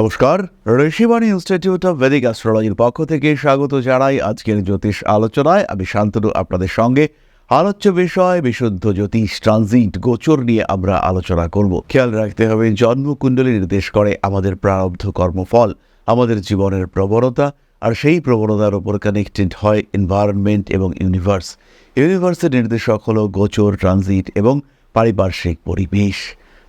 নমস্কার, Rishibani institute of Vedic অ্যাস্ট্রোলজির পক্ষ থেকে স্বাগত জানাই আজকের জ্যোতিষ আলোচনায়। আমি শান্তনু, আপনাদের সঙ্গে আলোচ্য বিষয়, বিশুদ্ধ জ্যোতিষ, ট্রানজিট, গোচর নিয়ে আমরা আলোচনা করব। খেয়াল রাখতে হবে, জন্মকুণ্ডলী নির্দেশ করে আমাদের প্রারব্ধ কর্মফল, আমাদের জীবনের প্রবণতা, আর সেই প্রবণতার উপর কানেক্টেড হয় এনভায়রনমেন্ট এবং ইউনিভার্স ইউনিভার্সের নির্দেশক হলো গোচর, ট্রানজিট এবং পারিপার্শ্বিক পরিবেশ।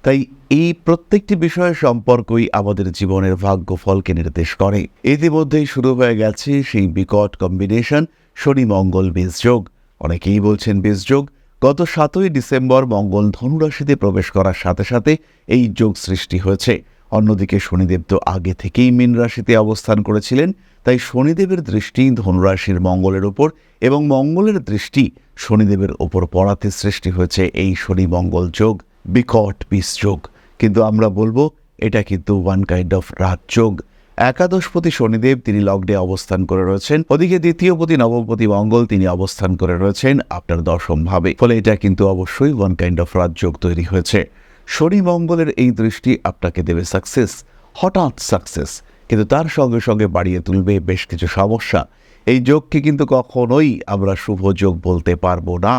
তাই এই প্রত্যেকটি বিষয় সম্পর্কই আমাদের জীবনের ভাগ্যফলকে নির্দেশ করে। ইতিমধ্যেই শুরু হয়ে গেছে সেই বিকট কম্বিনেশন শনি মঙ্গল যোগ অনেকেই বলছেন যোগ গত সাতই ডিসেম্বর মঙ্গল ধনুরাশিতে প্রবেশ করার সাথে সাথে এই যোগ সৃষ্টি হয়েছে। অন্যদিকে শনিদেব তো আগে থেকেই মীন রাশিতে অবস্থান করেছিলেন, তাই শনিদেবের দৃষ্টি ধনুরাশির মঙ্গলের উপর এবং মঙ্গলের দৃষ্টি শনিদেবের ওপর পড়াতে সৃষ্টি হয়েছে এই শনি মঙ্গল যোগ। বিকট বিষ যোগ কিন্তু আমরা বলব, এটা কিন্তু ওয়ান কাইন্ড অফ রাজযোগ একাদশপতি শনিদেব তিনি লগ্নে অবস্থান করে রয়েছেন। ওদিকে দ্বিতীয়পতি নবমপতি মঙ্গল তিনি অবস্থান করে রয়েছেন আপনার দশম ভাবে ফলে এটা কিন্তু অবশ্যই ওয়ান কাইন্ড অফ রাজযোগ তৈরি হয়েছে। শনি মঙ্গলের এই দৃষ্টি আপনাকে দেবে সাকসেস হঠাৎ সাকসেস কিন্তু তার সঙ্গে সঙ্গে বাড়িয়ে তুলবে বেশ কিছু সমস্যা। এই যোগকে কিন্তু কখনোই আমরা শুভ যোগ বলতে পারব না।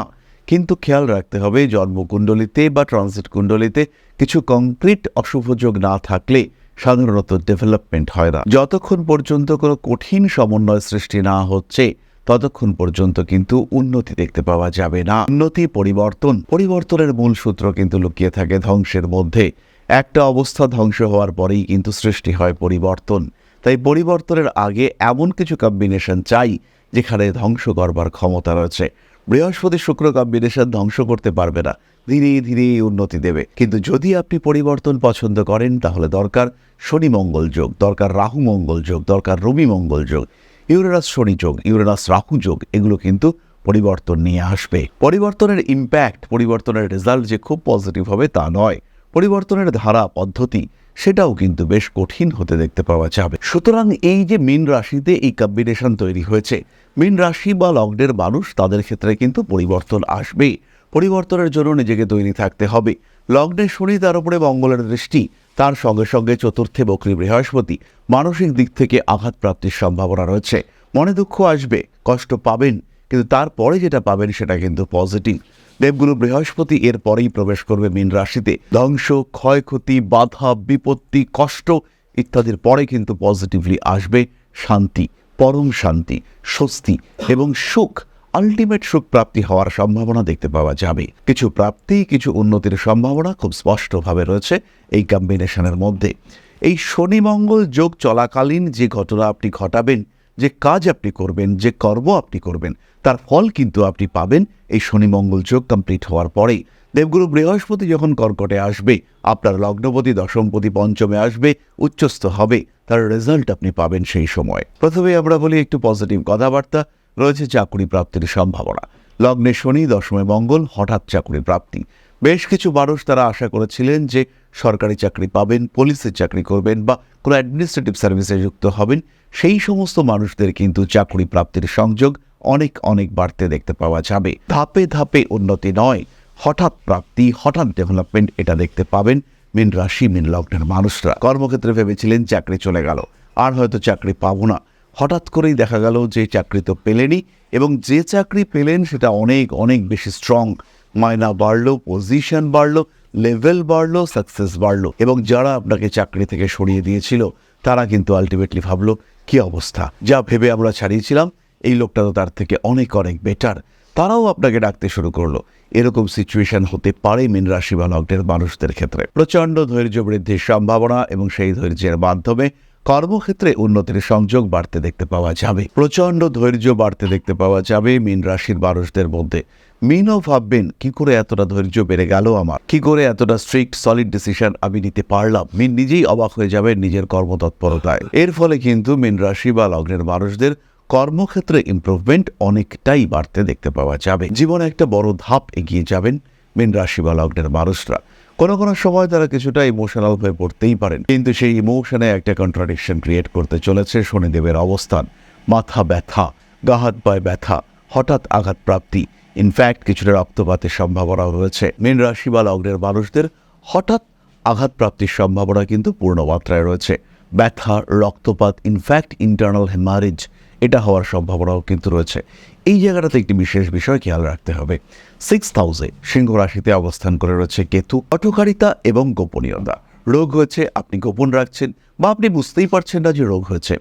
কিন্তু খেয়াল রাখতে হবে জন্মকুণ্ডলিতে বা ট্রানজিট কুণ্ডলিতে কিছু কংক্রিট অশুভ যোগ না থাকলে সাধারণত ডেভেলপমেন্ট হয় না। যতক্ষণ পর্যন্ত কোনো কঠিন সমন্বয় সৃষ্টি না হচ্ছে, ততক্ষণ পর্যন্ত কিন্তু উন্নতি দেখতে পাওয়া যাবে না। উন্নতি, পরিবর্তন, পরিবর্তনের মূল সূত্র কিন্তু লুকিয়ে থাকে ধ্বংসের মধ্যে। একটা অবস্থা ধ্বংস হওয়ার পরেই কিন্তু সৃষ্টি হয় পরিবর্তন। তাই পরিবর্তনের আগে এমন কিছু কম্বিনেশন চাই, যেখানে ধ্বংস করবার ক্ষমতা রয়েছে। বৃহস্পতি শুক্র কম্বিনেশন ধ্বংস করতে পারবে না। ধীরে ধীরে উন্নতি দেবে। কিন্তু যদি আপনি পরিবর্তন পছন্দ করেন, তাহলে দরকার শনি মঙ্গল যোগ, দরকার রাহু মঙ্গল যোগ, দরকার রবি মঙ্গল যোগ, ইউরেনাস শনি যোগ, ইউরেনাস রাহু যোগ, এগুলো কিন্তু পরিবর্তন নিয়ে আসবে। পরিবর্তনের ইম্প্যাক্ট পরিবর্তনের রেজাল্ট যে খুব পজিটিভ হবে তা নয়। পরিবর্তনের ধারা, পদ্ধতি সেটাও কিন্তু বেশ কঠিন হতে দেখতে পাওয়া যাবে। সুতরাং এই যে মীন রাশিতে এই কম্বিনেশন তৈরি হয়েছে, মীন রাশি বা লগ্নের মানুষ তাদের ক্ষেত্রে কিন্তু পরিবর্তন আসবে। পরিবর্তনের জন্য নিজেকে তৈরি থাকতে হবে। লগ্নে শনি, তার উপরে মঙ্গলের দৃষ্টি, তার সঙ্গে সঙ্গে চতুর্থে বকরি বৃহস্পতি, মানসিক দিক থেকে আঘাত প্রাপ্তির সম্ভাবনা রয়েছে। মনে দুঃখ আসবে, কষ্ট পাবেন, কিন্তু তারপরে যেটা পাবেন সেটা কিন্তু পজিটিভ দেবগুরু বৃহস্পতি এর পরেই প্রবেশ করবে মীন রাশিতে। ধ্বংস, ক্ষয়ক্ষতি, বাধা, বিপত্তি, কষ্ট ইত্যাদির পরে কিন্তু পজিটিভলি আসবে শান্তি, পরম শান্তি, স্বস্তি এবং সুখ। আলটিমেট সুখ প্রাপ্তি হওয়ার সম্ভাবনা দেখতে পাওয়া যাবে। কিছু প্রাপ্তি, কিছু উন্নতির সম্ভাবনা খুব স্পষ্টভাবে রয়েছে এই কম্বিনেশনের মধ্যে। এই শনি মঙ্গল যোগ চলাকালীন যে ঘটনা আপনি ঘটাবেন যে কাজ আপনি করবেন, যে কর্ম আপনি করবেন, তার ফল কিন্তু আপনি পাবেন এই শনি মঙ্গল যোগ কমপ্লিট হওয়ার পরেই। দেবগুরু বৃহস্পতি যখন কর্কটে আসবে, আপনার লগ্নপতি দশমপতি পঞ্চমে আসবে, উচ্চস্থ হবে, তার রেজাল্ট আপনি পাবেন সেই সময়। প্রথমে আমরা বলি একটু পজিটিভ কথাবার্তা, রয়েছে চাকরি প্রাপ্তির সম্ভাবনা। লগ্নে শনি, দশমে মঙ্গল, হঠাৎ চাকরি প্রাপ্তি। বেশ কিছু মানুষ তারা আশা করেছিলেন যে সরকারি চাকরি পাবেন পুলিশের চাকরি করবেন বা কোনো অ্যাডমিনিস্ট্রেটিভ সার্ভিসে যুক্ত হবেন। সেই সমস্ত মানুষদের কিন্তু চাকরি প্রাপ্তির সংযোগ অনেক অনেক বাড়তে দেখতে পাওয়া যাবে। ধাপে ধাপে উন্নতি নয়, হঠাৎ প্রাপ্তি, হঠাৎ ডেভেলপমেন্ট এটা দেখতে পাবেন মিন রাশি, মিন লগ্নের মানুষরা। কর্মক্ষেত্রে ভেবেছিলেন চাকরি চলে গেল, আর হয়তো চাকরি পাবো না। হঠাৎ করেই দেখা গেল যে চাকরি তো পেলেনি এবং যে চাকরি পেলেন সেটা অনেক অনেক বেশি স্ট্রং মায়না বাড়লো পজিশন বাড়লো লেভেল বাড়লো সাকসেস বাড়লো এবং যারা আপনাকে চাকরি থেকে সরিয়ে দিয়েছিল, তারা কিন্তু আলটিমেটলি ভাবলো, কি অবস্থা? যা ভেবে আমরা ছাড়িয়েছিলাম, এই লোকটা তো তার থেকে অনেক অনেক বেটার তারাও আপনাকে ডাকতে শুরু করল। এরকম সিচুয়েশন হতে পারে মীন রাশি বা লগ্নের মানুষদের ক্ষেত্রে। প্রচণ্ড ধৈর্য বৃদ্ধির সম্ভাবনা এবং সেই ধৈর্যের মাধ্যমে কর্মক্ষেত্রে উন্নতির সংযোগ বাড়তে দেখতে পাওয়া যাবে। প্রচণ্ড ধৈর্য বাড়তে দেখতে পাওয়া যাবে মীন রাশির মানুষদের মধ্যে। মিনও ভাববেন, কি করে এতটা ধৈর্য বেড়ে গেল আমার? কি করে এতটা স্ট্রিক্ট সলিড ডিসিশন আমি নিতে পারলাম? মিন নিজেই অবাক হয়ে যাবে নিজের কর্মতৎপরতায়। এর ফলে কিন্তু মীন রাশি বা লগ্নের মানুষদের কর্মক্ষেত্রে ইমপ্রুভমেন্ট অনেকটাই বাড়তে দেখতে পাওয়া যাবে। জীবনে একটা বড় ধাপ এগিয়ে যাবেন মীন রাশি বা লগ্নের মানুষরা। কোনো কোনো সময় তারা কিছুটা ইমোশনাল হয়ে পড়তেই পারেন। কিন্তু সেই ইমোশনে একটা কন্ট্রাডিকশন ক্রিয়েট করতে চলেছে শনিদেবের অবস্থান। মাথা ব্যথা গাহাত পায়ে ব্যথা, হঠাৎ আঘাত প্রাপ্তি। ইনফ্যাক্ট কিছুটা রক্তপাতের সম্ভাবনা রয়েছে। মীন রাশি বা লগ্নের মানুষদের হঠাৎ আঘাত প্রাপ্তির সম্ভাবনা কিন্তু পূর্ণমাত্রায় রয়েছে। ব্যথা, রক্তপাত ইনফ্যাক্ট ইন্টারনাল হেমারেজ এটা হওয়ার সম্ভাবনাও কিন্তু রয়েছে। এই জায়গাটাতে একটি বিশেষ বিষয় খেয়াল রাখতে হবে। সিক্স হাউসে সিংহ রাশিতে অবস্থান করে রয়েছে কেতু, অটকারিতা এবং গোপনীয়তা। রোগ হয়েছে, আপনি গোপন রাখছেন বা আপনি বুঝতেই পারছেন না যে রোগ হয়েছে।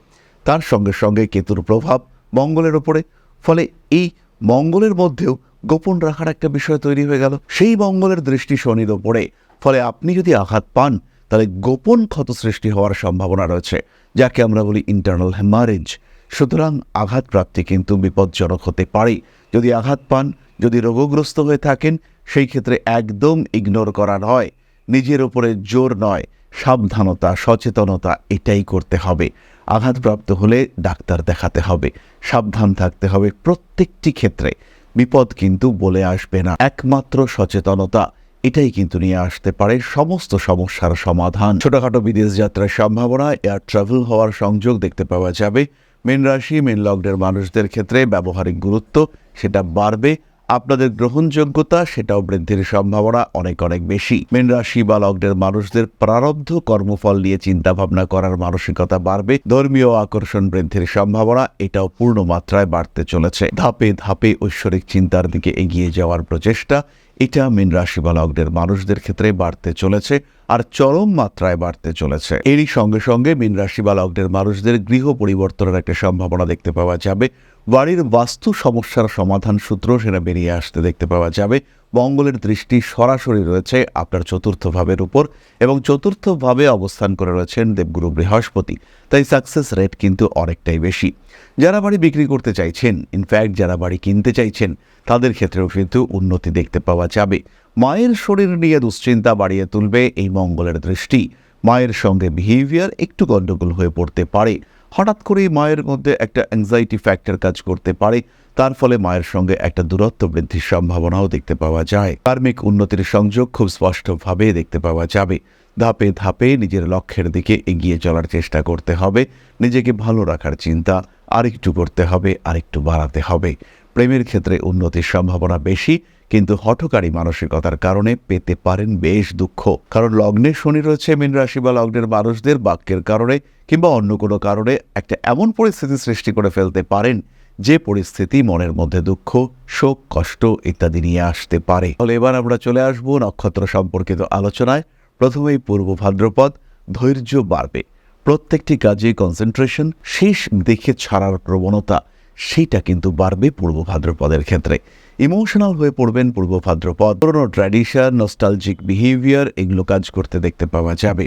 তার সঙ্গে সঙ্গে কেতুর প্রভাব মঙ্গলের ওপরে, ফলে এই মঙ্গলের মধ্যেও গোপন রাখার একটা বিষয় তৈরি হয়ে গেল। সেই মঙ্গলের দৃষ্টি শনির ওপরে, ফলে আপনি যদি আঘাত পান তাহলে গোপন ক্ষত সৃষ্টি হওয়ার সম্ভাবনা রয়েছে, যাকে আমরা বলি ইন্টারনাল হ্যামারেজ সুতরাং আঘাত প্রাপ্তি কিন্তু বিপজ্জনক হতে পারে। যদি আঘাত পান, যদি রোগগ্রস্ত হয়ে থাকেন, সেই ক্ষেত্রে একদম ইগনোর করা নয়। নিজের উপরে জোর নয়। সাবধানতা, সচেতনতা এটাই করতে হবে। আঘাতপ্রাপ্ত হলে ডাক্তার দেখাতে হবে। সাবধান থাকতে হবে প্রত্যেকটি ক্ষেত্রে। বিপদ কিন্তু বলে আসবে না। একমাত্র সচেতনতা। এটাই কিন্তু নিয়ে আসতে পারে সমস্ত সমস্যার সমাধান। ছোটখাটো বিদেশ যাত্রার সম্ভাবনা, এয়ার ট্রাভেল হওয়ার সংযোগ দেখতে পাওয়া যাবে। মেন রাশি, মেন লগ্নের মানুষদের ক্ষেত্রে ব্যবহারিক গুরুত্ব, সেটা বাড়বে। আপনাদের গ্রহণযোগ্যতা সেটাও বৃদ্ধির সম্ভাবনা অনেক অনেক বেশি। মেন রাশি বা লগ্নের মানুষদের প্রারব্ধ কর্মফল নিয়ে চিন্তা ভাবনা করার মানসিকতা বাড়বে। ধর্মীয় আকর্ষণ বৃদ্ধির সম্ভাবনা এটাও পূর্ণ মাত্রায় বাড়তে চলেছে। ধাপে ধাপে ঐশ্বরিক চিন্তার দিকে এগিয়ে যাওয়ার প্রচেষ্টা এটা মীন রাশি বা লগ্নের মানুষদের ক্ষেত্রে বাড়তে চলেছে আর চরম মাত্রায় বাড়তে চলেছে। এরই সঙ্গে সঙ্গে মীন রাশি বা লগ্নের মানুষদের গৃহ পরিবর্তনের একটা সম্ভাবনা দেখতে পাওয়া যাবে। বাড়ির বাস্তু সমস্যার সমাধান সূত্র সেটা বেরিয়ে আসতে দেখতে পাওয়া যাবে। মঙ্গলের দৃষ্টি সরাসরি রয়েছে আপনার চতুর্থ ভাবের উপর এবং চতুর্থ ভাবে অবস্থান করে রয়েছেন দেবগুরু বৃহস্পতি। তাই সাকসেস রেট কিন্তু অনেকটাই বেশি। যারা বাড়ি বিক্রি করতে চাইছেন ইনফ্যাক্ট যারা বাড়ি কিনতে চাইছেন, তাদের ক্ষেত্রেও কিন্তু উন্নতি দেখতে পাওয়া যাবে। মায়ের শরীর নিয়ে দুশ্চিন্তা বাড়িয়ে তুলবে এই মঙ্গলের দৃষ্টি। মায়ের সঙ্গে বিহেভিয়ার একটু গণ্ডগোল হয়ে পড়তে পারে। হঠাৎ করেই মায়ের মধ্যে একটা অ্যাংজাইটি ফ্যাক্টর কাজ করতে পারে। তার ফলে মায়ের সঙ্গে একটা দূরত্ব বৃদ্ধির সম্ভাবনাও দেখতে পাওয়া যায়। কার্মিক উন্নতির সংযোগ খুব স্পষ্টভাবে দেখতে পাওয়া যাবে। ধাপে ধাপে নিজের লক্ষ্যের দিকে এগিয়ে চলার চেষ্টা করতে হবে। নিজেকে ভালো রাখার চিন্তা আরেকটু করতে হবে, আরেকটু বাড়াতে হবে। প্রেমের ক্ষেত্রে উন্নতির সম্ভাবনা বেশি কিন্তু হঠকারী মানসিকতার কারণে পেতে পারেন বেশ দুঃখ। কারণ লগ্নে শনি রয়েছে, মীন রাশি বা লগ্নের মানুষদের বাক্যের কারণে কিংবা অন্য কোনো কারণে একটা এমন পরিস্থিতি সৃষ্টি করে ফেলতে পারেন যে পরিস্থিতি মনের মধ্যে দুঃখ, শোক, কষ্ট ইত্যাদি নিয়ে আসতে পারে। ফলে এবার আমরা চলে আসব নক্ষত্র সম্পর্কিত আলোচনায়। প্রথমেই পূর্ব ভাদ্রপদ, ধৈর্য বাড়বে। প্রত্যেকটি কাজে কনসেন্ট্রেশন শেষ দেখে ছাড়ার প্রবণতা। সেইটা কিন্তু বাড়বে পূর্ব ভাদ্রপদের ক্ষেত্রে। ইমোশনাল হয়ে পড়বেন পূর্ব ভাদ্রপদ। পুরনো ট্র্যাডিশন নস্টালজিক বিহেভিয়ার এগুলো কাজ করতে দেখতে পাওয়া যাবে।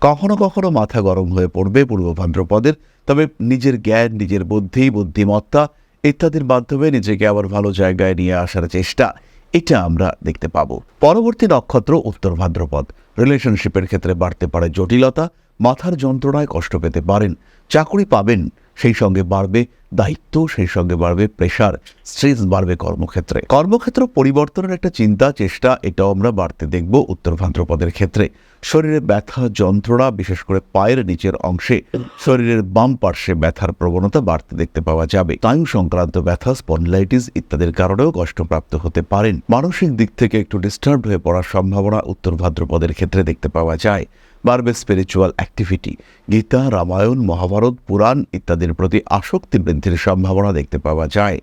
কখনো কখনো মাথা গরম হয়ে পড়বে পূর্ব ভাদ্রপদের, তবে নিজের জ্ঞান, নিজের বুদ্ধি, বুদ্ধিমত্তা ইত্যাদির মাধ্যমে নিজেকে আবার ভালো জায়গায় নিয়ে আসার চেষ্টা, এটা আমরা দেখতে পাবো। পরবর্তী নক্ষত্র উত্তর ভাদ্রপদ। রিলেশনশিপের ক্ষেত্রে বাড়তে পারে জটিলতা, মাথার যন্ত্রণায় কষ্ট পেতে পারেন, চাকরি পাবেন সেই সঙ্গে বাড়বে দায়িত্ব, সেই সঙ্গে বাড়বে প্রেশার স্ট্রেস বাড়বে কর্মক্ষেত্রে। কর্মক্ষেত্র পরিবর্তনের একটা চিন্তা, চেষ্টা, এটাও আমরা বাড়তে দেখব উত্তর ভাদ্রপদের ক্ষেত্রে। শরীরে ব্যথা, যন্ত্রণা, বিশেষ করে পায়ের নিচের অংশে শরীরের বাম পার্শ্বে ব্যথার প্রবণতা বাড়তে দেখতে পাওয়া যাবে। স্নায়ু সংক্রান্ত ব্যথা স্পন্ডলাইটিস ইত্যাদির কারণেও কষ্টপ্রাপ্ত হতে পারেন। মানসিক দিক থেকে একটু ডিস্টার্ব হয়ে পড়ার সম্ভাবনা উত্তর ভাদ্রপদের ক্ষেত্রে দেখতে পাওয়া যায়। বাড়বে স্পিরিচুয়াল অ্যাক্টিভিটি গীতা, রামায়ণ, মহাভারত, পুরাণ ইত্যাদির প্রতি আসক্তি বৃদ্ধির সম্ভাবনা দেখতে পাওয়া যায়।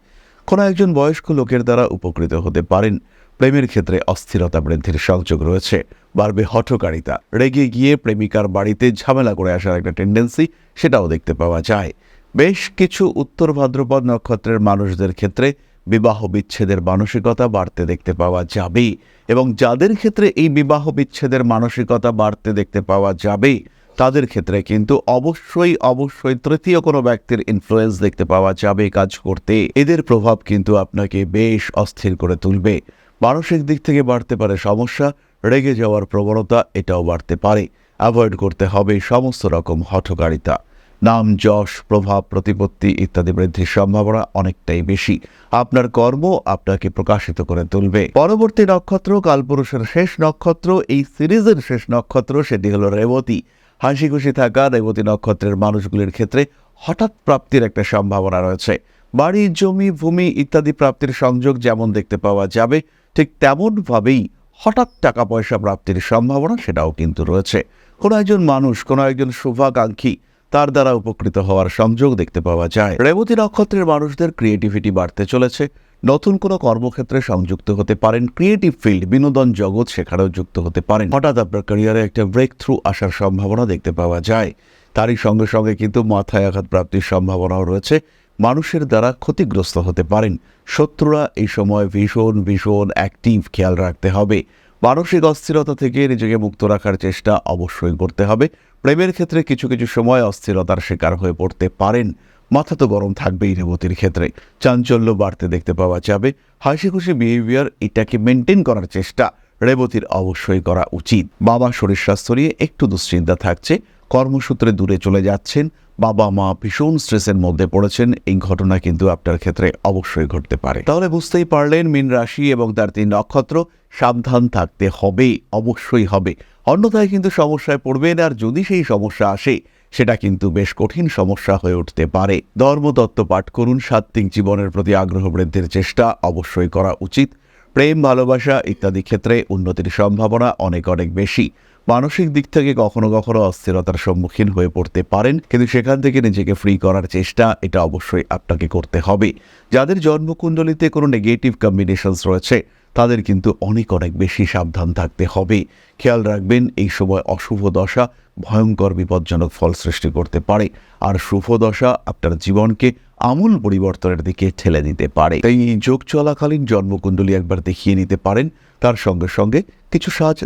কোনো একজন বয়স্ক লোকের দ্বারা উপকৃত হতে পারেন। প্রেমের ক্ষেত্রে অস্থিরতা বৃদ্ধির সংযোগ রয়েছে। বাড়বে হঠকারিতা, রেগে গিয়ে প্রেমিকার বাড়িতে ঝামেলা করে আসার একটা টেন্ডেন্সি সেটাও দেখতে পাওয়া যায়। বেশ কিছু উত্তর ভাদ্রপদ নক্ষত্রের মানুষদের ক্ষেত্রে বিবাহ বিচ্ছেদের মানসিকতা বাড়তে দেখতে পাওয়া যাবে এবং যাদের ক্ষেত্রে এই বিবাহ বিচ্ছেদের মানসিকতা বাড়তে দেখতে পাওয়া যাবে তাদের ক্ষেত্রে কিন্তু অবশ্যই অবশ্যই তৃতীয় কোনো ব্যক্তির ইনফ্লুয়েন্স দেখতে পাওয়া যাবে কাজ করতে। এদের প্রভাব কিন্তু আপনাকে বেশ অস্থির করে তুলবে। মানসিক দিক থেকে বাড়তে পারে সমস্যা, রেগে যাওয়ার প্রবণতা এটাও বাড়তে পারে। অ্যাভয়েড করতে হবে সমস্ত রকম হঠকারিতা। নাম, যশ, প্রভাব, প্রতিপত্তি ইত্যাদি বৃদ্ধির সম্ভাবনা অনেকটাই বেশি। আপনার কর্ম আপনাকে প্রকাশিত করে তুলবে। পরবর্তী নক্ষত্র, কালপুরুষের শেষ নক্ষত্র, এই সিরিজের শেষ নক্ষত্র, সেটি হলো রেবতী। হাসি খুশি থাকা রেবতী নক্ষত্রের মানুষগুলির ক্ষেত্রে হঠাৎ প্রাপ্তির একটা সম্ভাবনা রয়েছে। বাড়ি, জমি, ভূমি ইত্যাদি প্রাপ্তির সংযোগ যেমন দেখতে পাওয়া যাবে, ঠিক তেমনভাবেই হঠাৎ টাকা পয়সা প্রাপ্তির সম্ভাবনা সেটাও কিন্তু রয়েছে। কোনো একজন মানুষ, কোনো একজন শুভাকাঙ্ক্ষী তার দ্বারা উপকৃত হওয়ার সংযোগ দেখতে পাওয়া যায়। রেবতী নক্ষত্রের মানুষদের ক্রিয়েটিভিটি বাড়তে চলেছে। নতুন কোনো কর্মক্ষেত্রে সংযুক্ত হতে পারেন। ক্রিয়েটিভ ফিল্ড বিনোদন জগৎ সেখানেও যুক্ত হতে পারেন। হঠাৎ আপনার ক্যারিয়ারে একটা ব্রেক থ্রু আসার সম্ভাবনা দেখতে পাওয়া যায়। তারই সঙ্গে সঙ্গে কিন্তু মাথায় আঘাত প্রাপ্তির সম্ভাবনাও রয়েছে। মানুষের দ্বারা ক্ষতিগ্রস্ত হতে পারেন। শত্রুরা এই সময় ভীষণ ভীষণ অ্যাক্টিভ খেয়াল রাখতে হবে। মানসিক অস্থিরতা থেকে নিজেকে মুক্ত রাখার চেষ্টা অবশ্যই করতে হবে। প্রেমের ক্ষেত্রে কিছু কিছু সময় অস্থিরতার শিকার হয়ে পড়তে পারেন। মাথা তো গরম থাকবেই রেবতীর ক্ষেত্রে। চাঞ্চল্য বাড়তে দেখতে পাওয়া যাবে। হাসি খুশি বিহেভিয়ার এটাকে মেনটেন করার চেষ্টা রেবতীর অবশ্যই করা উচিত। বাবা শরীর স্বাস্থ্য নিয়ে একটু দুশ্চিন্তা থাকছে। কর্মসূত্রে দূরে চলে যাচ্ছেন। বাবা মা ভীষণ স্ট্রেসের মধ্যে পড়েছেন, এই ঘটনা কিন্তু আপনার ক্ষেত্রে অবশ্যই ঘটতে পারে। তাহলে বুঝতেই পারলেন, মীন রাশি এবং তার তিন নক্ষত্র সাবধান থাকতে হবে, অবশ্যই হবে। অন্যথায় কিন্তু সমস্যায় পড়বেন আর যদি সেই সমস্যা আসে, সেটা কিন্তু বেশ কঠিন সমস্যা হয়ে উঠতে পারে। ধর্মতত্ত্ব পাঠ করুন, সাত্ত্বিক জীবনের প্রতি আগ্রহ বৃদ্ধির চেষ্টা অবশ্যই করা উচিত। প্রেম, ভালোবাসা ইত্যাদি ক্ষেত্রে উন্নতির সম্ভাবনা অনেক অনেক বেশি। মানসিক দিক থেকে কখনো কখনো অস্থিরতার সম্মুখীন হয়ে পড়তে পারেন, কিন্তু সেখান থেকে নিজেকে ফ্রি করার চেষ্টা, এটা অবশ্যই আপনাকে করতে হবে। যাদের জন্মকুণ্ডলিতে কোনো নেগেটিভ কম্বিনেশনস রয়েছে, তাদের কিন্তু অনেক অনেক বেশি সাবধান থাকতে হবে। খেয়াল রাখবেন, এই সময় অশুভ দশা ভয়ঙ্কর বিপজ্জনক ফল সৃষ্টি করতে পারে। আর শুভ দশা আপনার জীবনকে আমূল পরিবর্তনের দিকে ঠেলে দিতে পারে। তাই যোগ চলাকালীন জন্মকুণ্ডলী একবার দেখিয়ে নিতে পারেন। তার সঙ্গে সঙ্গে কিছু সাজ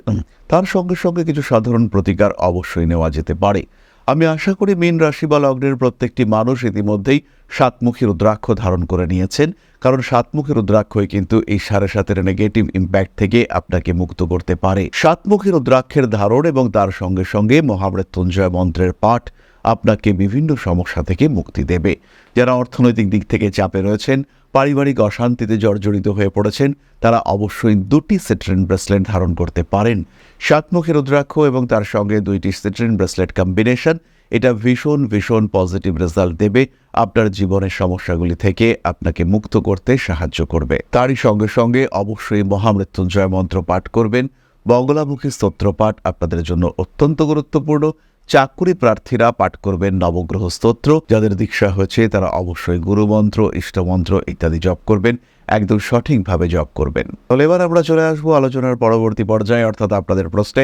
তার সঙ্গে সঙ্গে কিছু সাধারণ প্রতিকার অবশ্যই নেওয়া যেতে পারে। আমি আশা করি মীন রাশি বা লগ্নের প্রত্যেকটি মানুষ ইতিমধ্যেই সাতমুখী রুদ্রাক্ষ ধারণ করে নিয়েছেন। কারণ সাতমুখী রুদ্রাক্ষই কিন্তু এই সাড়ে সাতের নেগেটিভ ইম্প্যাক্ট থেকে আপনাকে মুক্ত করতে পারে। সাতমুখী রুদ্রাক্ষের ধারণ এবং তার সঙ্গে সঙ্গে মহামৃত্যুঞ্জয় মন্ত্রের পাঠ আপনাকে বিভিন্ন সমস্যা থেকে মুক্তি দেবে। যারা অর্থনৈতিক দিক থেকে চাপে রয়েছেন, পারিবারিক অশান্তিতে জর্জরিত হয়ে পড়েছেন, তারা অবশ্যই দুটি সিট্রিন ব্রেসলেট ধারণ করতে পারেন। সাতমুখী রুদ্রাক্ষ এবং তার সঙ্গে দুইটি সিট্রিন ব্রেসলেট কম্বিনেশন, এটা ভীষণ ভীষণ পজিটিভ রেজাল্ট দেবে। আপনার জীবনের সমস্যাগুলি থেকে আপনাকে মুক্ত করতে সাহায্য করবে। তারই সঙ্গে সঙ্গে অবশ্যই মহামৃত্যুঞ্জয় মন্ত্র পাঠ করবেন। বঙ্গলামুখী স্তোত্র পাঠ আপনাদের জন্য অত্যন্ত গুরুত্বপূর্ণ। চাকুরি প্রার্থীরা পাঠ করবেন নবগ্রহ স্তোত্র যাদের দীক্ষা হয়েছে, তারা অবশ্যই গুরুমন্ত্র, ইষ্টমন্ত্র ইত্যাদি জপ করবেন। একদম সঠিকভাবে জপ করবেন। তাহলে এবার আমরা চলে আসব আলোচনার পরবর্তী পর্যায়ে, অর্থাৎ আপনাদের প্রশ্নে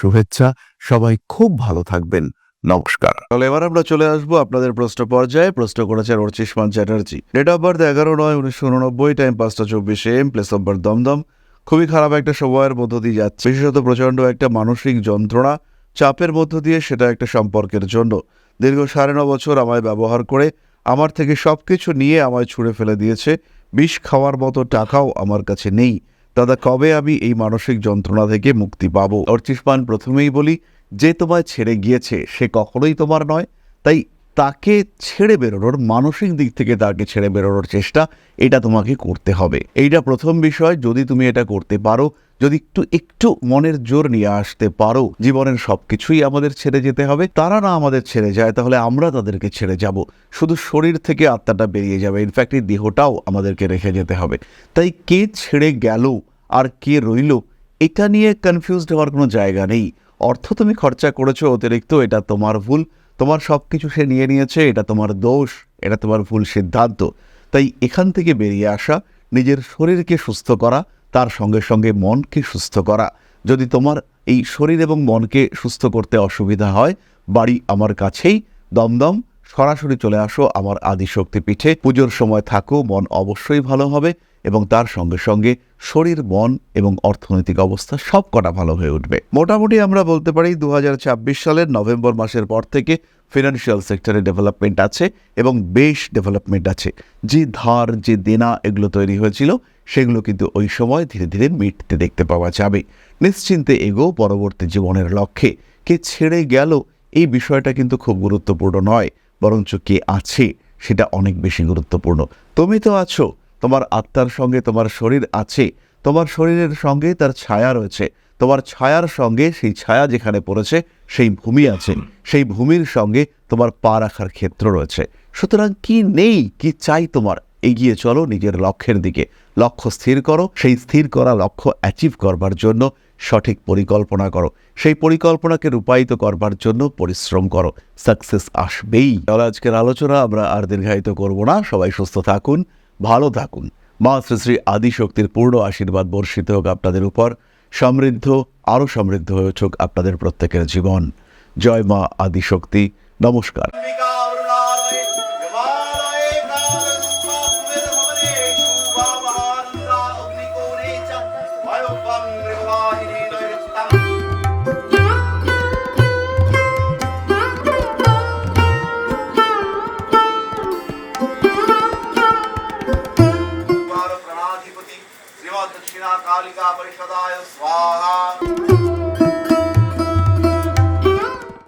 শুভেচ্ছা। সবাই খুব ভালো থাকবেন। নমস্কার। তাহলে এবার আমরা চলে আসব আপনাদের প্রশ্ন পর্যায়ে। প্রশ্ন করেছেন Archishman Chatterjee. Date of birth এগারো নয়, উনিশশো উননব্বই টাইম পাঁচটা চব্বিশে AM place of birth Dumdum. খুবই খারাপ একটা সময়ের মধ্য দিয়ে যাচ্ছে। বিশেষত প্রচণ্ড একটা মানসিক যন্ত্রণা, চাপের মধ্য দিয়ে সেটা একটা সম্পর্কের জন্য। দীর্ঘ সাড়ে ন বছর আমায় ব্যবহার করে আমার থেকে সব কিছু নিয়ে আমায় ছুঁড়ে ফেলে দিয়েছে। বিষ খাওয়ার মতো টাকাও আমার কাছে নেই। দাদা, কবে আমি এই মানসিক যন্ত্রণা থেকে মুক্তি পাবো? অর্চিষ্মান প্রথমেই বলি, যে তোমায় ছেড়ে গিয়েছে, সে কখনোই তোমার নয়। তাই তাকে ছেড়ে বেরোনোর, মানসিক দিক থেকে তাকে ছেড়ে বেরোনোর চেষ্টা এটা তোমাকে করতে হবে। এইটা প্রথম বিষয়, যদি তুমি এটা করতে পারো, যদি একটু একটু মনের জোর নিয়ে আসতে পারো, জীবনের সব কিছুই আমাদের ছেড়ে যেতে হবে। তারা না আমাদের ছেড়ে যায়, তাহলে আমরা তাদেরকে ছেড়ে যাব। শুধু শরীর থেকে আত্মাটা বেরিয়ে যাবে ইনফ্যাক্ট এই দেহটাও আমাদেরকে রেখে যেতে হবে। তাই কে ছেড়ে গেল আর কে রইল, এটা নিয়ে কনফিউজড হওয়ার কোনো জায়গা নেই। অর্থ তুমি খরচা করেছ, অতিরিক্ত এটা তোমার ভুল। তোমার সব কিছু সে নিয়ে নিয়েছে, এটা তোমার দোষ, এটা তোমার ভুল সিদ্ধান্ত। তাই এখান থেকে বেরিয়ে আসা, নিজের শরীরকে সুস্থ করা, তার সঙ্গে সঙ্গে মনকে সুস্থ করা। যদি তোমার এই শরীর এবং মনকে সুস্থ করতে অসুবিধা হয়, বাড়ি আমার কাছেই, দমদম, সরাসরি চলে আসো আমার আদিশক্তি পিঠে পুজোর সময় থাকো, মন অবশ্যই ভালো হবে। এবং তার সঙ্গে সঙ্গে শরীর, মন এবং অর্থনৈতিক অবস্থা সব কটা ভালো হয়ে উঠবে। মোটামুটি আমরা বলতে পারি দু হাজার ছাব্বিশ সালের নভেম্বর মাসের পর থেকে ফিনান্সিয়াল সেক্টরে ডেভেলপমেন্ট আছে এবং বেশ ডেভেলপমেন্ট আছে। যে ধার, যে দেনা এগুলো তৈরি হয়েছিল, সেগুলো কিন্তু ওই সময় ধীরে ধীরে মিটতে দেখতে পাওয়া যাবে। নিশ্চিন্তে এগো পরবর্তী জীবনের লক্ষ্যে। কে ছেড়ে গেল এই বিষয়টা কিন্তু খুব গুরুত্বপূর্ণ নয়, বরঞ্চ কে আছে সেটা অনেক বেশি গুরুত্বপূর্ণ। তুমি তো আছো তোমার আত্মার সঙ্গে তোমার শরীর আছে, তোমার শরীরের সঙ্গে তার ছায়া রয়েছে, তোমার ছায়ার সঙ্গে সেই ছায়া যেখানে পড়েছে, সেই ভূমি আছে, সেই ভূমির সঙ্গে তোমার পা রাখার ক্ষেত্র রয়েছে। সুতরাং কি নেই, কি চাই তোমার? এগিয়ে চলো নিজের লক্ষ্যের দিকে। লক্ষ্য স্থির করো, সেই স্থির করা লক্ষ্য অ্যাচিভ করবার জন্য সঠিক পরিকল্পনা করো। সেই পরিকল্পনাকে রূপায়িত করবার জন্য পরিশ্রম করো। সাকসেস আসবেই। আজকের আলোচনা আমরা আর দীর্ঘায়িত করব না। সবাই সুস্থ থাকুন। ভালো থাকুন। মা শ্রী শ্রী আদিশক্তির পূর্ণ আশীর্বাদ বর্ষিত হোক আপনাদের উপর, সমৃদ্ধ, আরও সমৃদ্ধ হয়ে উঠুক আপনাদের প্রত্যেকের জীবন। জয় মা আদিশক্তি। নমস্কার। Allah.